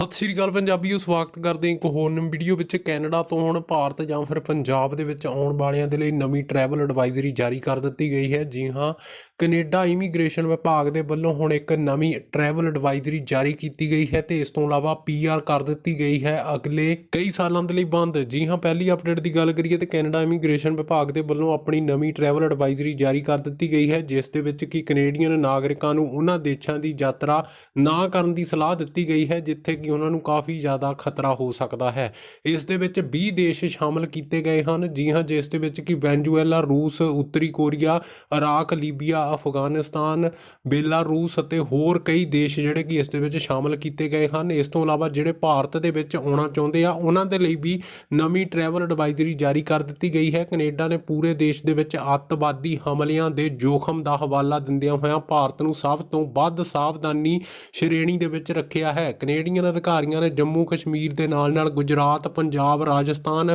ਸਤਿ ਸ਼੍ਰੀ ਅਕਾਲ ਪੰਜਾਬੀਓ, ਸਵਾਗਤ ਕਰਦੇ ਹਾਂ ਇੱਕ ਹੋਰ ਨਵੀਂ ਵੀਡੀਓ ਵਿੱਚ ਕੈਨੇਡਾ ਤੋਂ ਹੁਣ ਭਾਰਤ ਜਾਂ ਫਿਰ ਪੰਜਾਬ ਦੇ ਵਿੱਚ ਆਉਣ ਵਾਲਿਆਂ ਦੇ ਲਈ ਨਵੀਂ ਟਰੈਵਲ ਐਡਵਾਈਜ਼ਰੀ ਜਾਰੀ ਕਰ ਦਿੱਤੀ ਗਈ ਹੈ। ਜੀ ਹਾਂ, ਕੈਨੇਡਾ ਇਮੀਗ੍ਰੇਸ਼ਨ ਵਿਭਾਗ ਦੇ ਵੱਲੋਂ ਹੁਣ ਇੱਕ ਨਵੀਂ ਟਰੈਵਲ ਐਡਵਾਈਜ਼ਰੀ ਜਾਰੀ ਕੀਤੀ ਗਈ ਹੈ ਤੇ ਇਸ ਤੋਂ ਇਲਾਵਾ ਪੀਆਰ ਕਰ ਦਿੱਤੀ ਗਈ ਹੈ ਅਗਲੇ ਕਈ ਸਾਲਾਂ ਦੇ ਲਈ ਬੰਦ। ਜੀ ਹਾਂ, ਪਹਿਲੀ ਅਪਡੇਟ ਦੀ ਗੱਲ ਕਰੀਏ ਤੇ ਕੈਨੇਡਾ ਇਮੀਗ੍ਰੇਸ਼ਨ ਵਿਭਾਗ ਦੇ ਵੱਲੋਂ ਆਪਣੀ ਨਵੀਂ ਟਰੈਵਲ ਐਡਵਾਈਜ਼ਰੀ ਜਾਰੀ ਕਰ ਦਿੱਤੀ ਗਈ ਹੈ, ਜਿਸ ਦੇ ਵਿੱਚ ਕਿ ਕੈਨੇਡੀਅਨ ਨਾਗਰਿਕਾਂ ਨੂੰ ਉਹਨਾਂ ਦੇਸ਼ਾਂ ਦੀ ਯਾਤਰਾ ਨਾ ਕਰਨ ਦੀ ਸਲਾਹ ਦਿੱਤੀ ਗਈ ਹੈ, ਜਿੱਥੇ ਕਿ ਉਹਨਾਂ ਨੂੰ ਕਾਫੀ ਜ਼ਿਆਦਾ ਖਤਰਾ ਹੋ ਸਕਦਾ ਹੈ। ਇਸ ਦੇ ਵਿੱਚ 20 ਦੇਸ਼ ਸ਼ਾਮਲ ਕੀਤੇ ਗਏ ਹਨ। ਜੀ ਹਾਂ, ਜਿਸ ਦੇ ਵਿੱਚ ਕਿ ਵੈਨਜ਼ੂਏਲਾ, ਰੂਸ, ਉੱਤਰੀ Korea, Iraq, Libya, Afghanistan, Belarus ਅਤੇ ਹੋਰ ਕਈ ਦੇਸ਼ ਜਿਹੜੇ ਕਿ ਇਸ ਦੇ ਵਿੱਚ ਸ਼ਾਮਲ ਕੀਤੇ ਗਏ ਹਨ। ਇਸ ਤੋਂ ਇਲਾਵਾ ਜਿਹੜੇ ਭਾਰਤ ਦੇ ਵਿੱਚ ਆਉਣਾ ਚਾਹੁੰਦੇ ਆ, ਉਹਨਾਂ ਦੇ ਲਈ ਵੀ ਨਵੀਂ ਟਰੈਵਲ ਐਡਵਾਈਜ਼ਰੀ ਜਾਰੀ ਕਰ ਦਿੱਤੀ ਗਈ ਹੈ। ਕੈਨੇਡਾ ਨੇ ਪੂਰੇ ਦੇਸ਼ ਦੇ ਵਿੱਚ ਅੱਤਵਾਦੀ ਹਮਲਿਆਂ ਦੇ ਜੋਖਮ ਦਾ ਹਵਾਲਾ ਦਿੰਦਿਆਂ ਹੋਇਆਂ ਭਾਰਤ ਨੂੰ ਸਭ ਤੋਂ ਵੱਧ ਸਾਵਧਾਨੀ ਸ਼੍ਰੇਣੀ ਦੇ ਵਿੱਚ ਰੱਖਿਆ ਹੈ। ਕੈਨੇਡੀਅਨ ਅਧਿਕਾਰੀਆਂ ਨੇ ਜੰਮੂ ਕਸ਼ਮੀਰ ਦੇ ਨਾਲ-ਨਾਲ ਗੁਜਰਾਤ, ਪੰਜਾਬ, ਰਾਜਸਥਾਨ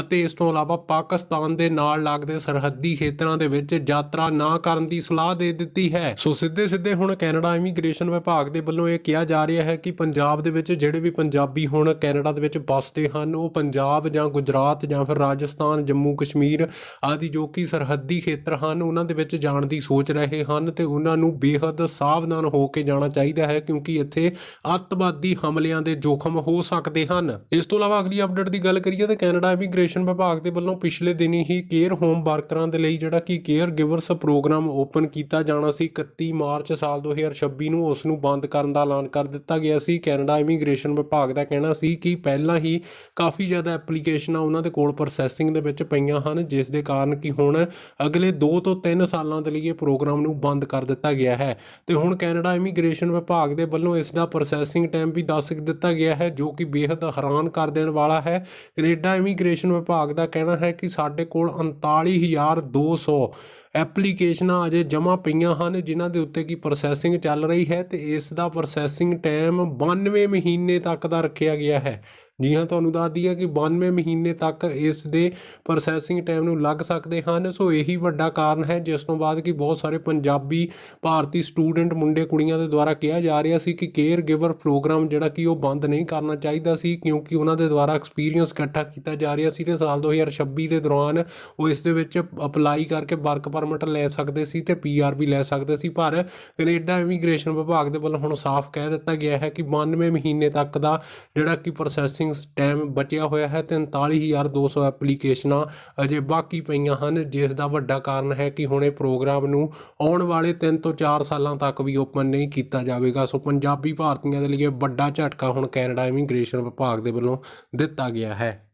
ਅਤੇ ਇਸ ਤੋਂ ਇਲਾਵਾ ਪਾਕਿਸਤਾਨ ਦੇ ਨਾਲ ਲੱਗਦੇ ਸਰਹੱਦੀ ਖੇਤਰਾਂ ਦੇ ਵਿੱਚ ਯਾਤਰਾ ਨਾ ਕਰਨ ਦੀ ਸਲਾਹ ਦੇ ਦਿੱਤੀ ਹੈ। ਸੋ ਸਿੱਧੇ-ਸਿੱਧੇ ਹੁਣ ਕੈਨੇਡਾ ਇਮੀਗ੍ਰੇਸ਼ਨ ਵਿਭਾਗ ਦੇ ਵੱਲੋਂ ਇਹ ਕਿਹਾ ਜਾ ਰਿਹਾ ਹੈ ਕਿ ਪੰਜਾਬ ਦੇ ਵਿੱਚ ਜਿਹੜੇ ਵੀ ਪੰਜਾਬੀ ਹੁਣ ਕੈਨੇਡਾ ਦੇ ਵਿੱਚ ਵੱਸਦੇ ਹਨ, ਉਹ ਪੰਜਾਬ ਜਾਂ ਗੁਜਰਾਤ ਜਾਂ ਫਿਰ ਰਾਜਸਥਾਨ, ਜੰਮੂ ਕਸ਼ਮੀਰ ਆਦਿ ਜੋ ਕਿ ਸਰਹੱਦੀ ਖੇਤਰ ਹਨ, ਉਹਨਾਂ ਦੇ ਵਿੱਚ ਜਾਣ ਦੀ ਸੋਚ ਰਹੇ ਹਨ ਤੇ ਉਹਨਾਂ ਨੂੰ ਬੇਹੱਦ ਸਾਵਧਾਨ ਹੋ ਕੇ ਜਾਣਾ ਚਾਹੀਦਾ ਹੈ ਕਿਉਂਕਿ ਇੱਥੇ ਅੱਤਵਾਦੀ ਹਮਲਿਆਂ ਦੇ ਜੋਖਮ ਹੋ ਸਕਦੇ ਹਨ। ਇਸ ਤੋਂ ਇਲਾਵਾ ਅਗਲੀ ਅਪਡੇਟ ਦੀ ਗੱਲ ਕਰੀਏ ਤਾਂ ਕੈਨੇਡਾ ਇਮੀਗ੍ਰੇਸ਼ਨ ਵਿਭਾਗ ਦੇ ਵੱਲੋਂ ਪਿਛਲੇ ਦਿਨੀ ਹੀ ਕੇਅਰ ਹੋਮ ਵਰਕਰਾਂ ਦੇ ਲਈ ਜਿਹੜਾ ਕਿ ਕੇਅਰ ਗਿਵਰਸ ਪ੍ਰੋਗਰਾਮ ਓਪਨ ਕੀਤਾ ਜਾਣਾ ਸੀ 31 ਮਾਰਚ ਸਾਲ 2026 ਨੂੰ ਉਸ ਨੂੰ ਬੰਦ ਕਰਨ ਦਾ ਐਲਾਨ ਕਰ ਦਿੱਤਾ ਗਿਆ ਸੀ। ਕੈਨੇਡਾ ਇਮੀਗ੍ਰੇਸ਼ਨ ਵਿਭਾਗ ਦਾ ਕਹਿਣਾ ਸੀ ਕਿ ਪਹਿਲਾਂ ਹੀ ਕਾਫੀ ਜ਼ਿਆਦਾ ਐਪਲੀਕੇਸ਼ਨਾਂ ਉਹਨਾਂ ਦੇ ਕੋਲ ਪ੍ਰੋਸੈਸਿੰਗ ਦੇ ਵਿੱਚ ਪਈਆਂ ਹਨ, ਜਿਸ ਦੇ ਕਾਰਨ ਕਿ ਹੁਣ ਅਗਲੇ 2 ਤੋਂ 3 ਸਾਲਾਂ ਦੇ ਲਈ ਇਹ ਪ੍ਰੋਗਰਾਮ ਨੂੰ ਬੰਦ ਕਰ ਦਿੱਤਾ ਗਿਆ ਹੈ। ਤੇ ਹੁਣ ਕੈਨੇਡਾ ਇਮੀਗ੍ਰੇਸ਼ਨ ਵਿਭਾਗ ਦੇ ਵੱਲੋਂ ਇਸ ਦਾ ਪ੍ਰੋਸੈਸਿੰਗ ਟਾਈਮ ਵੀ ਦੱਸ ਦਿੱਤਾ ਗਿਆ ਹੈ, ਜੋ ਕਿ ਬੇहद ਹੈਰਾਨ ਕਰ ਦੇਣ ਵਾਲਾ ਹੈ। ਕੈਨੇਡਾ ਇਮੀਗ੍ਰੇਸ਼ਨ ਵਿਭਾਗ ਦਾ ਕਹਿਣਾ ਹੈ ਕਿ ਸਾਡੇ ਕੋਲ 39200 ਐਪਲੀਕੇਸ਼ਨਾਂ ਅਜੇ ਜਮ੍ਹਾਂ ਪਈਆਂ ਹਨ, ਜਿਨ੍ਹਾਂ ਦੇ ਉੱਤੇ ਕੀ ਪ੍ਰੋਸੈਸਿੰਗ ਚੱਲ ਰਹੀ ਹੈ ਤੇ ਇਸ ਦਾ ਪ੍ਰੋਸੈਸਿੰਗ ਟਾਈਮ 92 ਮਹੀਨੇ ਤੱਕ ਦਾ ਰੱਖਿਆ ਗਿਆ ਹੈ। ਜੀ ਹਾਂ, ਤੁਹਾਨੂੰ ਦੱਸ ਦਈਏ ਕਿ 92 ਮਹੀਨੇ ਤੱਕ ਇਸ ਦੇ ਪ੍ਰੋਸੈਸਿੰਗ ਟਾਈਮ ਨੂੰ ਲੱਗ ਸਕਦੇ ਹਨ। ਸੋ ਇਹੀ ਵੱਡਾ ਕਾਰਨ ਹੈ, ਜਿਸ ਤੋਂ ਬਾਅਦ ਕਿ ਬਹੁਤ ਸਾਰੇ ਪੰਜਾਬੀ ਭਾਰਤੀ ਸਟੂਡੈਂਟ ਮੁੰਡੇ ਕੁੜੀਆਂ ਦੇ ਦੁਆਰਾ ਕਿਹਾ ਜਾ ਰਿਹਾ ਸੀ ਕਿ ਕੇਅਰ ਗਿਵਰ ਪ੍ਰੋਗਰਾਮ ਜਿਹੜਾ ਕਿ ਉਹ ਬੰਦ ਨਹੀਂ ਕਰਨਾ ਚਾਹੀਦਾ ਸੀ, ਕਿਉਂਕਿ ਉਹਨਾਂ ਦੇ ਦੁਆਰਾ ਐਕਸਪੀਰੀਅੰਸ ਇਕੱਠਾ ਕੀਤਾ ਜਾ ਰਿਹਾ ਸੀ ਤੇ ਸਾਲ 2026 ਦੇ ਦੌਰਾਨ ਉਹ ਇਸ ਦੇ ਵਿੱਚ ਅਪਲਾਈ ਕਰਕੇ ਵਰਕ ਪਰਮਿਟ ਲੈ ਸਕਦੇ ਸੀ ਤੇ ਪੀਆਰ ਵੀ ਲੈ ਸਕਦੇ ਸੀ, ਪਰ ਕੈਨੇਡਾ ਇਮੀਗ੍ਰੇਸ਼ਨ ਵਿਭਾਗ ਦੇ ਵੱਲੋਂ ਹੁਣ ਸਾਫ਼ ਕਹਿ ਦਿੱਤਾ ਗਿਆ ਹੈ ਕਿ 92 ਮਹੀਨੇ ਤੱਕ ਦਾ ਜਿਹੜਾ ਕਿ ਪ੍ਰੋਸੈਸਿੰਗ ਟਾਈਮ ਬਚਿਆ ਹੋਇਆ ਹੈ ਤੇ 39200 ਐਪਲੀਕੇਸ਼ਨਾਂ ਅਜੇ ਬਾਕੀ ਪਈਆਂ ਹਨ, ਜਿਸ ਦਾ ਵੱਡਾ ਕਾਰਨ ਹੈ ਕਿ ਹੁਣ ਇਹ ਪ੍ਰੋਗਰਾਮ ਨੂੰ ਆਉਣ ਵਾਲੇ 3 ਤੋਂ 4 ਸਾਲਾਂ ਤੱਕ ਵੀ ਓਪਨ ਨਹੀਂ ਕੀਤਾ ਜਾਵੇਗਾ। ਸੋ ਪੰਜਾਬੀ ਭਾਰਤੀਆਂ ਦੇ ਲਈ ਇਹ ਵੱਡਾ ਝਟਕਾ ਹੁਣ ਕੈਨੇਡਾ ਇਮੀਗ੍ਰੇਸ਼ਨ ਵਿਭਾਗ ਦੇ ਵੱਲੋਂ ਦਿੱਤਾ ਗਿਆ ਹੈ।